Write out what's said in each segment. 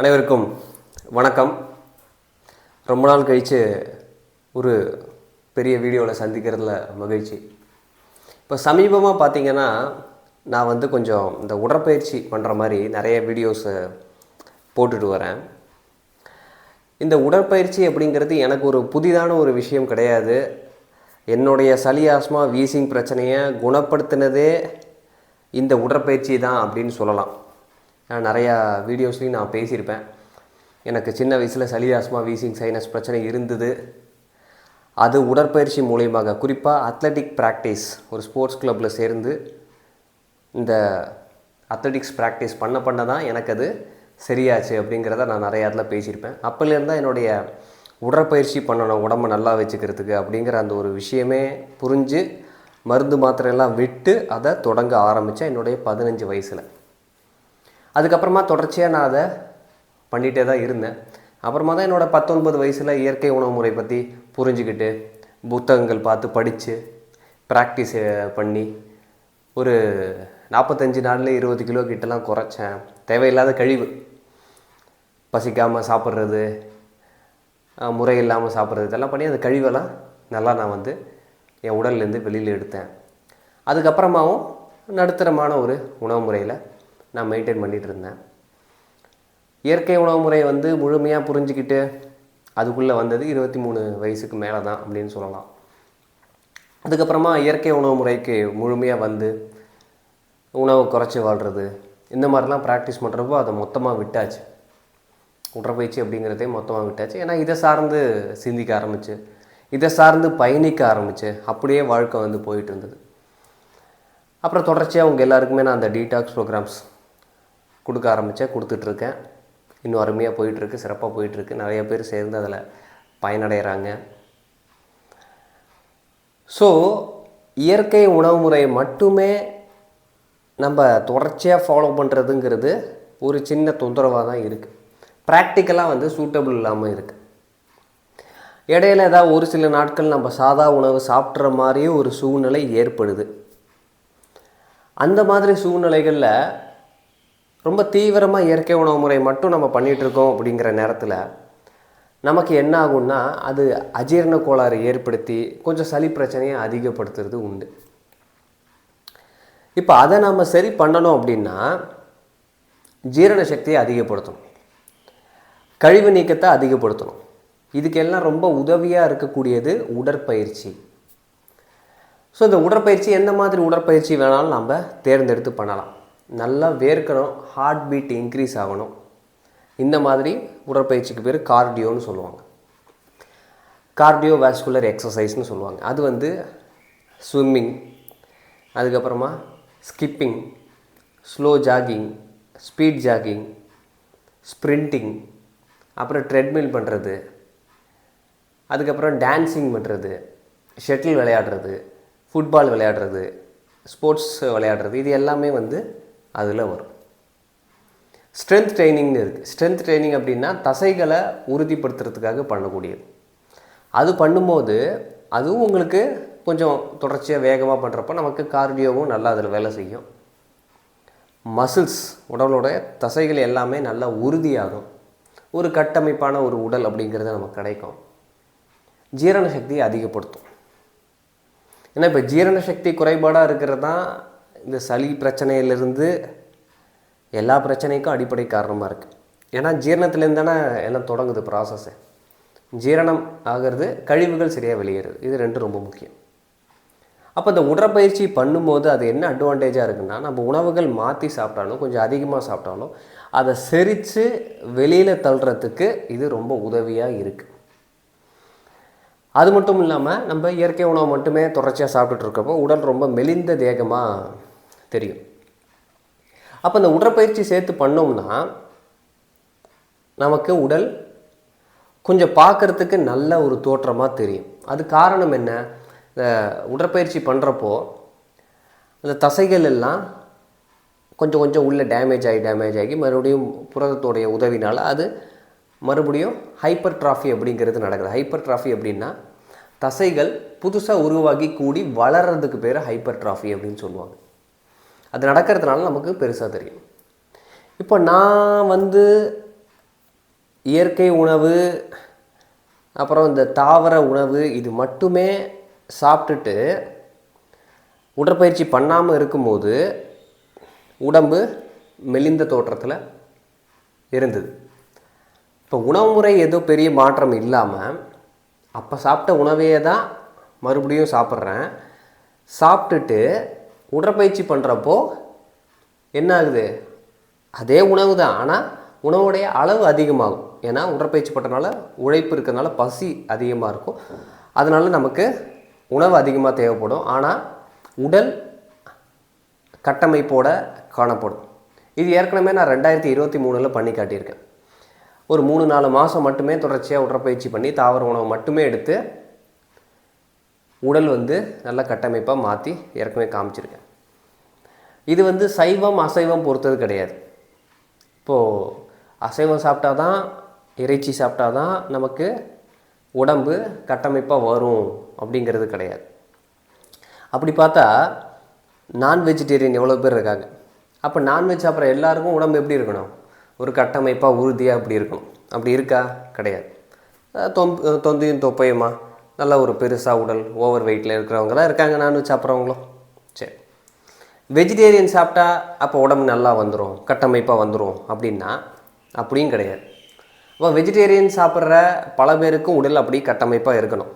அனைவருக்கும் வணக்கம். ரொம்ப நாள் கழித்து ஒரு பெரிய வீடியோவில் சந்திக்கிறதுல மகிழ்ச்சி. இப்போ சமீபமாக பார்த்தீங்கன்னா நான் வந்து கொஞ்சம் இந்த உடற்பயிற்சி பண்ணுற மாதிரி நிறைய வீடியோஸை போட்டுட்டு வரேன். இந்த உடற்பயிற்சி அப்படிங்கிறது எனக்கு ஒரு புதிதான ஒரு விஷயம் கிடையாது. என்னுடைய சளி ஆஸ்மா வீசிங் பிரச்சனையை குணப்படுத்தினதே இந்த உடற்பயிற்சி தான் அப்படின்னு சொல்லலாம். நான் நிறையா வீடியோஸ்லையும் நான் பேசியிருப்பேன். எனக்கு சின்ன வயசில் சளி ஆஸ்மா வீசிங் சைனஸ் பிரச்சனை இருந்தது. அது உடற்பயிற்சி மூலயமாக குறிப்பாக அத்லட்டிக் ப்ராக்டிஸ் ஒரு ஸ்போர்ட்ஸ் கிளப்பில் சேர்ந்து இந்த அத்லெட்டிக்ஸ் ப்ராக்டிஸ் பண்ண பண்ண தான் எனக்கு அது சரியாச்சு அப்படிங்கிறத நான் நிறைய இடத்துல பேசியிருப்பேன். அப்போலேருந்து என்னுடைய உடற்பயிற்சி பண்ணணும் உடம்பை நல்லா வச்சுக்கிறதுக்கு அப்படிங்கிற அந்த ஒரு விஷயமே புரிஞ்சு மருந்து மாத்திரையெல்லாம் விட்டு அதை தொடங்க ஆரம்பித்தேன் என்னுடைய பதினஞ்சு வயசில். அதுக்கப்புறமா தொடர்ச்சியாக நான் அதை பண்ணிகிட்டே தான் இருந்தேன். அப்புறமா தான் என்னோடய பத்தொன்பது வயசில் இயற்கை உணவு முறை பற்றி புரிஞ்சுக்கிட்டு புத்தகங்கள் பார்த்து படித்து ப்ராக்டிஸ் பண்ணி ஒரு நாற்பத்தஞ்சு நாளில் இருபது கிலோ கிட்டலாம் குறைச்சேன். தேவையில்லாத கழிவு. பசிக்காமல் சாப்பிட்றது முறை இல்லாமல் சாப்பிட்றது இதெல்லாம் பண்ணி அந்த கழிவெல்லாம் நல்லா நான் வந்து என் உடல்லேருந்து வெளியில் எடுத்தேன். அதுக்கப்புறமாவும் நடுத்தரமான ஒரு உணவு முறையில் நான் மெயின்டைன் பண்ணிகிட்டு இருந்தேன். இயற்கை உணவு முறையை வந்து முழுமையாக புரிஞ்சுக்கிட்டு அதுக்குள்ளே வந்தது இருபத்தி மூணு வயசுக்கு மேலே தான் அப்படின்னு சொல்லலாம். அதுக்கப்புறமா இயற்கை உணவு முறைக்கு முழுமையாக வந்து உணவை குறைச்சி வாழ்கிறது இந்த மாதிரிலாம் ப்ராக்டிஸ் பண்ணுறப்போ அதை மொத்தமாக விட்டாச்சு. உடற்பயிற்சி அப்படிங்கிறதே மொத்தமாக விட்டாச்சு. ஏன்னா இதை சார்ந்து சிந்திக்க ஆரம்பிச்சு. இதை சார்ந்து பயணிக்க ஆரம்பித்து அப்படியே வாழ்க்கை வந்து போயிட்டு இருந்தது. அப்புறம் தொடர்ச்சியாக உங்கள் எல்லாருக்குமே நான் அந்த டீடாக்ஸ் ப்ரோக்ராம்ஸ் கொடுக்க ஆரம்பித்தேன் கொடுத்துட்ருக்கேன் இன்னும் அருமையாக போயிட்டுருக்கு சிறப்பாக போயிட்டுருக்கு நிறைய பேர் சேர்ந்து அதில் பயனடைகிறாங்க ஸோ இயற்கை உணவு முறை மட்டுமே நம்ம தொடர்ச்சியாக ஃபாலோ பண்ணுறதுங்கிறது ஒரு சின்ன தொந்தரவாக தான் இருக்குது ப்ராக்டிக்கலாக வந்து சூட்டபிள் இல்லாமல் இருக்குது இடையில ஏதாவது ஒரு சில நாட்கள் நம்ம சாதா உணவு சாப்பிட்ற மாதிரியே ஒரு சூழ்நிலை ஏற்படுது. அந்த மாதிரி சூழ்நிலைகளில் ரொம்ப தீவிரமாக இயற்கை உணவு முறை மட்டும் நம்ம பண்ணிகிட்டு இருக்கோம் அப்படிங்கிற நேரத்தில் நமக்கு என்ன ஆகும்னா அது அஜீரண கோளாறு ஏற்படுத்தி கொஞ்சம் சளி பிரச்சனையை அதிகப்படுத்துறது உண்டு. இப்போ அதை நம்ம சரி பண்ணணும் அப்படின்னா ஜீரண சக்தியை அதிகப்படுத்தணும். கழிவு நீக்கத்தை அதிகப்படுத்தணும். இதுக்கெல்லாம் ரொம்ப உதவியாக இருக்கக்கூடியது உடற்பயிற்சி. ஸோ இந்த உடற்பயிற்சி எந்த மாதிரி உடற்பயிற்சி வேணாலும் நம்ம தேர்ந்தெடுத்து பண்ணலாம். நல்லா வேர்க்கணும் ஹார்ட் பீட் இன்க்ரீஸ் ஆகணும். இந்த மாதிரி உடற்பயிற்சிக்கு பேர் கார்டியோன்னு சொல்லுவாங்க. கார்டியோ வேஸ்குலர் எக்ஸசைஸ்னு சொல்லுவாங்க. அது வந்து ஸ்விம்மிங் அதுக்கப்புறமா skipping slow jogging speed jogging sprinting அப்புறம் ட்ரெட்மில் பண்ணுறது அதுக்கப்புறம் டான்ஸிங் பண்ணுறது ஷட்டில் விளையாடுறது ஃபுட்பால் விளையாடுறது ஸ்போர்ட்ஸ் விளையாடுறது இது எல்லாமே வந்து அதில் வரும். ஸ்ட்ரென்த் ட்ரைனிங்னு இருக்குது ஸ்ட்ரென்த் ட்ரைனிங் அப்படின்னா தசைகளை உறுதிப்படுத்துறதுக்காக பண்ணக்கூடியது. அது பண்ணும்போது அதுவும் உங்களுக்கு கொஞ்சம் தொடர்ச்சியாக வேகமாக பண்ணுறப்ப நமக்கு கார்டியோவும் நல்லா அதில் வேலை செய்யும். மசில்ஸ் உடலோட தசைகள் எல்லாமே நல்லா உறுதியாகும். ஒரு கட்டமைப்பான ஒரு உடல் அப்படிங்கிறது நமக்கு கிடைக்கும். ஜீரண சக்தியை அதிகப்படுத்தும். ஏன்னா இப்போ ஜீரண சக்தி குறைபாடாக இருக்கிறது தான் இந்த சளி பிரச்சனையிலிருந்து எல்லா பிரச்சனைக்கும் அடிப்படை காரணமாக இருக்குது ஏன்னா ஜீரணத்துலேருந்து தானே எல்லாம் தொடங்குது ப்ராசஸ்ஸு ஜீரணம் ஆகிறது கழிவுகள் சரியாக வெளியேறுது. இது ரெண்டும் ரொம்ப முக்கியம். அப்போ இந்த உடற்பயிற்சி பண்ணும்போது அது என்ன அட்வான்டேஜாக இருக்குன்னா நம்ம உணவுகள் மாற்றி சாப்பிட்டாலும் கொஞ்சம் அதிகமாக சாப்பிட்டாலும் அதை செரித்து வெளியில் தள்ளுறதுக்கு இது ரொம்ப உதவியாக இருக்குது அது மட்டும் இல்லாமல் நம்ம இயற்கை உணவு மட்டுமே தொடர்ச்சியாக சாப்பிட்டுட்டு இருக்கப்போ உடல் ரொம்ப மெலிந்த தேகமாக தெரியும். அப்போ இந்த உடற்பயிற்சி சேர்த்து பண்ணோம்னா நமக்கு உடல் கொஞ்சம் பார்க்குறதுக்கு நல்ல ஒரு தோற்றமாக தெரியும். அது காரணம் என்ன? இந்த உடற்பயிற்சி பண்ணுறப்போ அந்த தசைகள் எல்லாம் கொஞ்சம் கொஞ்சம் உள்ளே டேமேஜ் ஆகி டேமேஜ் ஆகி மறுபடியும் புரதத்தோடைய உதவினால் அது மறுபடியும் ஹைப்பர் ட்ராஃபி அப்படிங்கிறது நடக்குது. ஹைப்பர் ட்ராஃபி அப்படின்னா தசைகள் புதுசாக உருவாகி கூடி வளர்றதுக்கு பேர் ஹைப்பர் ட்ராஃபி அப்படின்னு சொல்லுவாங்க. அது நடக்கிறதுனால நமக்கு பெருசாக தெரியும். இப்போ நான் வந்து இயற்கை உணவு அப்புறம் இந்த தாவர உணவு இது மட்டுமே சாப்பிட்டுட்டு உடற்பயிற்சி பண்ணாமல் இருக்கும்போது உடம்பு மெலிந்த தோற்றத்தில் இருந்தது. இப்போ உணவு முறை ஏதோ பெரிய மாற்றம் இல்லாமல் அப்போ சாப்பிட்ட உணவையே தான் மறுபடியும் சாப்பிட்றேன். சாப்பிட்டுட்டு உடற்பயிற்சி பண்ணுறப்போ என்ன ஆகுது? அதே உணவு தான். ஆனால் உணவுடைய அளவு அதிகமாகும். ஏன்னா உடற்பயிற்சி பண்ணுறதுனால உழைப்பு இருக்கிறதுனால பசி அதிகமாக இருக்கும். அதனால் நமக்கு உணவு அதிகமாக தேவைப்படும். ஆனால் உடல் கட்டமைப்போடு காணப்படும். இது ஏற்கனவே நான் ரெண்டாயிரத்தி இருபத்தி மூணில் பண்ணி காட்டியிருக்கேன். ஒரு மூணு நாலு மாதம் மட்டுமே தொடர்ச்சியாக உடற்பயிற்சி பண்ணி தாவர உணவு மட்டுமே எடுத்து உடல் வந்து நல்ல கட்டமைப்பாக மாற்றி ஏற்கனவே காமிச்சிருக்கேன். இது வந்து சைவம் அசைவம் பொறுத்தது கிடையாது. இப்போது அசைவம் சாப்பிட்டா தான் இறைச்சி சாப்பிட்டா தான் நமக்கு உடம்பு கட்டமைப்பாக வரும் அப்படிங்கிறது கிடையாது. அப்படி பார்த்தா நான் வெஜிடேரியன் எவ்வளோ பேர் இருக்காங்க? அப்போ நான்வெஜ் சாப்பிட்ற எல்லாருக்கும் உடம்பு எப்படி இருக்கணும்? ஒரு கட்டமைப்பாக உறுதியாக அப்படி இருக்கணும். அப்படி இருக்கா? கிடையாது. அஹ் தொம் தொப்பையுமா? நல்ல ஒரு பெருசாக உடல் ஓவர் வெயிட்டில் இருக்கிறவங்களாம் இருக்காங்க நான் சாப்பிட்றவங்களும். சரி. வெஜிடேரியன் சாப்பிட்டா அப்போ உடம்பு நல்லா வந்துடும் கட்டமைப்பாக வந்துடும் அப்படின்னா அப்படியும் கிடையாது. அப்போ வெஜிடேரியன் சாப்பிட்ற பல பேருக்கும் உடல் அப்படி கட்டமைப்பாக இருக்கணும்.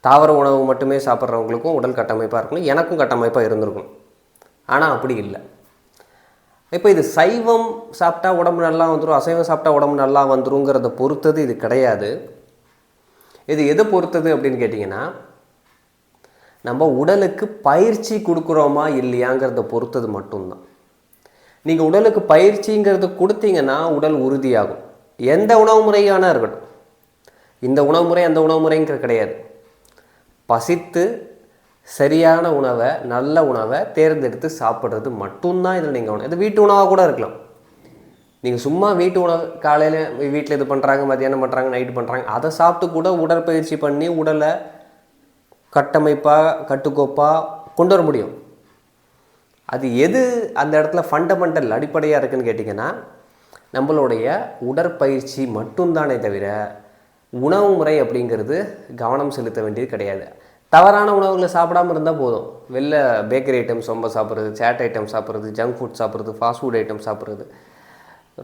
தாவர உணவு மட்டுமே சாப்பிட்றவங்களுக்கும் உடல் கட்டமைப்பாக இருக்கணும் எனக்கும் கட்டமைப்பாக இருந்திருக்கணும். ஆனால் அப்படி இல்லை. இப்போ இது சைவம் சாப்பிட்டா உடம்பு நல்லா வந்துடும் அசைவம் சாப்பிட்டா உடம்பு நல்லா வந்துருங்கிறத பொறுத்தது இது கிடையாது. இது எதை பொறுத்தது அப்படின்னு கேட்டிங்கன்னா நம்ம உடலுக்கு பயிற்சி கொடுக்குறோமா இல்லையாங்கிறத பொறுத்தது மட்டும்தான். நீங்கள் உடலுக்கு பயிற்சிங்கிறது கொடுத்தீங்கன்னா உடல் உறுதியாகும். எந்த உணவு முறையான இருக்கட்டும். இந்த உணவு முறை அந்த உணவு முறைங்கிறது கிடையாது. பசித்து சரியான உணவை நல்ல உணவை தேர்ந்தெடுத்து சாப்பிட்றது மட்டும்தான் இதில் நீங்கள் உணவு இது வீட்டு உணவாக கூட இருக்கலாம். நீங்கள் சும்மா வீட்டு உணவு காலையில் வீட்டில் இது பண்ணுறாங்க மத்தியானம் பண்ணுறாங்க நைட்டு பண்ணுறாங்க அதை சாப்பிட்டு கூட உடற்பயிற்சி பண்ணி உடலை கட்டமைப்பாக கட்டுக்கோப்பாக கொண்டு வர முடியும். அது எது அந்த இடத்துல ஃபண்டமெண்டல் அடிப்படையாக இருக்குன்னு கேட்டிங்கன்னா நம்மளுடைய உடற்பயிற்சி மட்டும்தானே தவிர உணவு முறை அப்படிங்கிறது கவனம் செலுத்த வேண்டியது கிடையாது. தவறான உணவுகளை சாப்பிடாம இருந்தால் போதும். வெளில பேக்கரி ஐட்டம்ஸ் ரொம்ப சாப்பிட்றது சேட் ஐட்டம் சாப்பிட்றது ஜங்க் ஃபுட் சாப்பிட்றது ஃபாஸ்ட் ஃபுட் ஐட்டம் சாப்பிட்றது.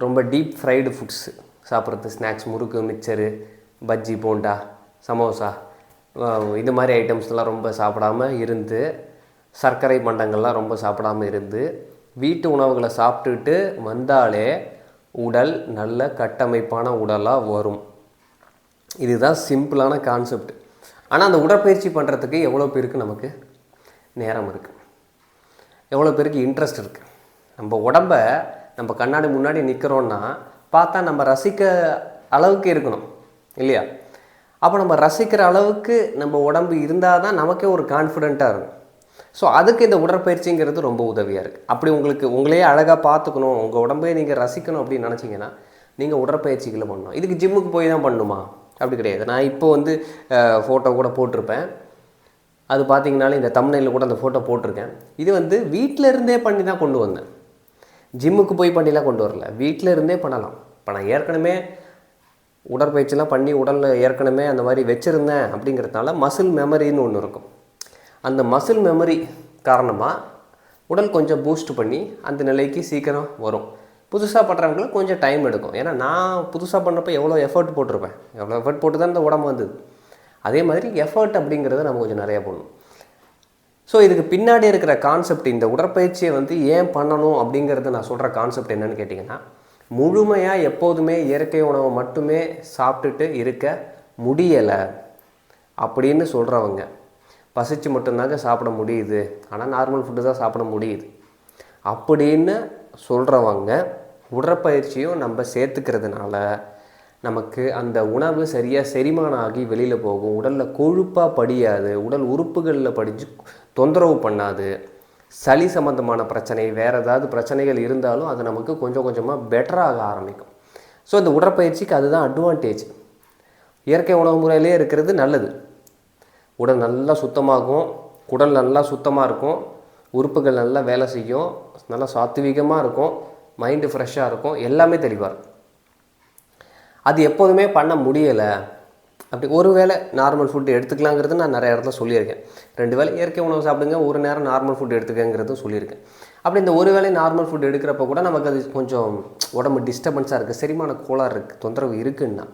ரொம்ப டீப் ஃப்ரைடு ஃபுட்ஸ் சாப்பிட்றது. ஸ்நாக்ஸ் முறுக்கு மிக்சரு பஜ்ஜி போண்டா சமோசா இது மாதிரி ஐட்டம்ஸ்லாம் ரொம்ப சாப்பிடாம இருந்து சர்க்கரை பண்டங்கள்லாம் ரொம்ப சாப்பிடாம இருந்து வீட்டு உணவுகளை சாப்பிட்டுட்டு வந்தாலே உடல் நல்ல கட்டமைப்பான உடலாக வரும். இதுதான் சிம்பிளான கான்செப்ட் ஆனால் அந்த உடற்பயிற்சி பண்ணுறதுக்கு எவ்வளோ பேருக்கு நமக்கு நேரம் இருக்குது எவ்வளோ பேருக்கு இன்ட்ரெஸ்ட் இருக்குது நம்ம உடம்ப நம்ம கண்ணாடி முன்னாடி நிற்கிறோன்னா பார்த்தா நம்ம ரசிக்க அளவுக்கு இருக்கணும் இல்லையா? அப்போ நம்ம ரசிக்கிற அளவுக்கு நம்ம உடம்பு இருந்தால் தான் நமக்கே ஒரு கான்ஃபிடெண்ட்டாக இருக்கும். ஸோ அதுக்கு இந்த உடற்பயிற்சிங்கிறது ரொம்ப உதவியாக இருக்குது அப்படி உங்களுக்கு உங்களையே அழகாக பார்த்துக்கணும் உங்கள் உடம்பையே நீங்கள் ரசிக்கணும் அப்படின்னு நினச்சிங்கன்னா நீங்கள் உடற்பயிற்சிகளை பண்ணணும். இதுக்கு ஜிம்முக்கு போய் தான் பண்ணணுமா? அப்படி கிடையாது. நான் இப்போ வந்து ஃபோட்டோ கூட போட்டிருப்பேன். அது பார்த்தீங்கனாலே இந்த தமிழ்நிலையில் கூட அந்த ஃபோட்டோ போட்டிருக்கேன். இது வந்து வீட்டில் இருந்தே பண்ணி தான் கொண்டு வந்தேன். ஜிம்முக்கு போய் பண்ணிலாம் கொண்டு வரல. வீட்டில் இருந்தே பண்ணலாம். இப்போ நான் ஏற்கனவே உடற்பயிற்சிலாம் பண்ணி உடலில் ஏற்கனவே அந்த மாதிரி வச்சுருந்தேன் அப்படிங்கிறதுனால மசில் மெமரின்னு ஒன்று இருக்கும். அந்த மசில் மெமரி காரணமாக உடல் கொஞ்சம் பூஸ்ட் பண்ணி அந்த நிலைக்கு சீக்கிரம் வரும். புதுசாக பண்ணுறவங்களுக்கு கொஞ்சம் டைம் எடுக்கும். ஏன்னா நான் புதுசாக பண்ணுறப்ப எவ்வளோ எஃபர்ட் போட்டிருப்பேன். எவ்வளோ எஃபர்ட் போட்டு தான் இந்த உடம்பு வந்தது. அதே மாதிரி எஃபர்ட் அப்படிங்கிறத நம்ம கொஞ்சம் நிறையா பண்ணணும் ஸோ இதுக்கு பின்னாடி இருக்கிற கான்செப்ட் இந்த உடற்பயிற்சியை வந்து ஏன் பண்ணணும் அப்படிங்கிறது நான் சொல்கிற கான்செப்ட் என்னன்னு கேட்டிங்கன்னா முழுமையாக எப்போதுமே இயற்கை உணவை மட்டுமே சாப்பிட்டுட்டு இருக்க முடியலை அப்படின்னு சொல்கிறவங்க பசிச்சு மட்டும்தாங்க சாப்பிட முடியுது. ஆனால் நார்மல் ஃபுட்டு தான் சாப்பிட முடியுது. அப்படின்னு சொல்கிறவங்க உடற்பயிற்சியும் நம்ம சேர்த்துக்கிறதுனால நமக்கு அந்த உணவு சரியாக செரிமானம் ஆகி வெளியில் போகும். உடலில் கொழுப்பாக படியாது. உடல் உறுப்புகளில் படித்து தொந்தரவு பண்ணாது. சளி சம்மந்தமான பிரச்சனை வேறு ஏதாவது பிரச்சனைகள் இருந்தாலும் அது நமக்கு கொஞ்சம் கொஞ்சமாக பெட்டராக ஆரம்பிக்கும். ஸோ இந்த உடற்பயிற்சிக்கு அதுதான் அட்வான்டேஜ் இயற்கை உணவு முறையிலே இருக்கிறது நல்லது. உடல் நல்லா சுத்தமாகும். குடல் நல்லா சுத்தமாக இருக்கும். உறுப்புகள் நல்லா வேலை செய்யும். நல்லா சாத்விகமாக இருக்கும். மைண்டு ஃப்ரெஷ்ஷாக இருக்கும். எல்லாமே தெளிவாக இருக்கும். அது எப்போதுமே பண்ண முடியலை. அப்படி ஒரு வேளை நார்மல் ஃபுட் எடுத்துக்கலாங்கிறது நான் நிறைய இடத்துல சொல்லியிருக்கேன். ரெண்டு வேளை இயற்கை உணவு சாப்பிடுங்க ஒரு நேரம் நார்மல் ஃபுட் எடுத்துக்கங்கிறதும் சொல்லியிருக்கேன். அப்படி இந்த ஒரு வேளை நார்மல் ஃபுட் எடுக்கிறப்ப கூட நமக்கு அது கொஞ்சம் உடம்பு டிஸ்டர்பன்ஸாக இருக்குது செரிமான கோளாறு இருக்குது தொந்தரவு இருக்குன்னா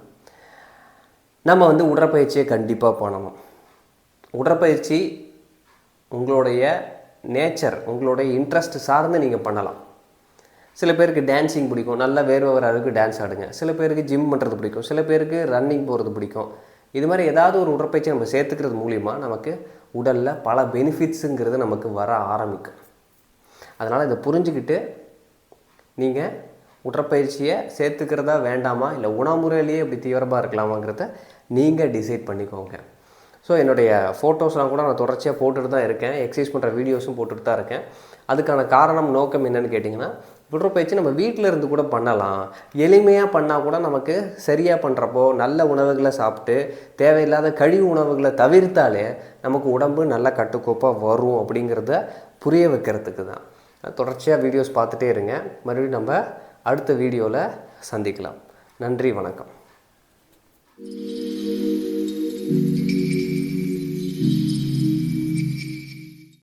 நம்ம வந்து உடற்பயிற்சியை கண்டிப்பாக பண்ணணும். உடற்பயிற்சி உங்களுடைய நேச்சர் உங்களுடைய இன்ட்ரெஸ்ட் சார்ந்து நீங்கள் பண்ணலாம். சில பேருக்கு டான்ஸிங் பிடிக்கும். நல்லா வேர்வை வர அளவுக்கு டான்ஸ் ஆடுங்க. சில பேருக்கு ஜிம் பண்ணுறது பிடிக்கும். சில பேருக்கு ரன்னிங் போகிறது பிடிக்கும். இது மாதிரி ஏதாவது ஒரு உடற்பயிற்சி நம்ம சேர்த்துக்கிறது மூலிமா நமக்கு உடலில் பல பெனிஃபிட்ஸுங்கிறது நமக்கு வர ஆரம்பிக்கும். அதனால் இதை புரிஞ்சுக்கிட்டு நீங்கள் உடற்பயிற்சியை சேர்த்துக்கிறதா வேண்டாமா? இல்லை உணவுமுறையிலேயே இப்படி தீவிரமாக இருக்கலாமாங்கிறத நீங்கள் டிசைட் பண்ணிக்கோங்க. ஸோ என்னுடைய ஃபோட்டோஸ்லாம் கூட நான் தொடர்ச்சியாக போட்டுட்டு தான் இருக்கேன். எக்ஸசைஸ் பண்ணுற வீடியோஸும் போட்டுட்டு தான் இருக்கேன். அதுக்கான காரணம் நோக்கம் என்னன்னு கேட்டிங்கன்னா உடற்பயிற்சி நம்ம வீட்டில் இருந்து கூட பண்ணலாம். எளிமையாக பண்ணால் கூட நமக்கு சரியாக பண்ணுறப்போ நல்ல உணவுகளை சாப்பிட்டு தேவையில்லாத கழிவு உணவுகளை தவிர்த்தாலே நமக்கு உடம்பு நல்ல கட்டுக்கோப்பாக வரும் அப்படிங்கிறத புரிய வைக்கிறதுக்கு தான். தொடர்ச்சியாக வீடியோஸ் பார்த்துட்டே இருங்க. மறுபடியும் நம்ம அடுத்த வீடியோவில் சந்திக்கலாம். நன்றி வணக்கம்.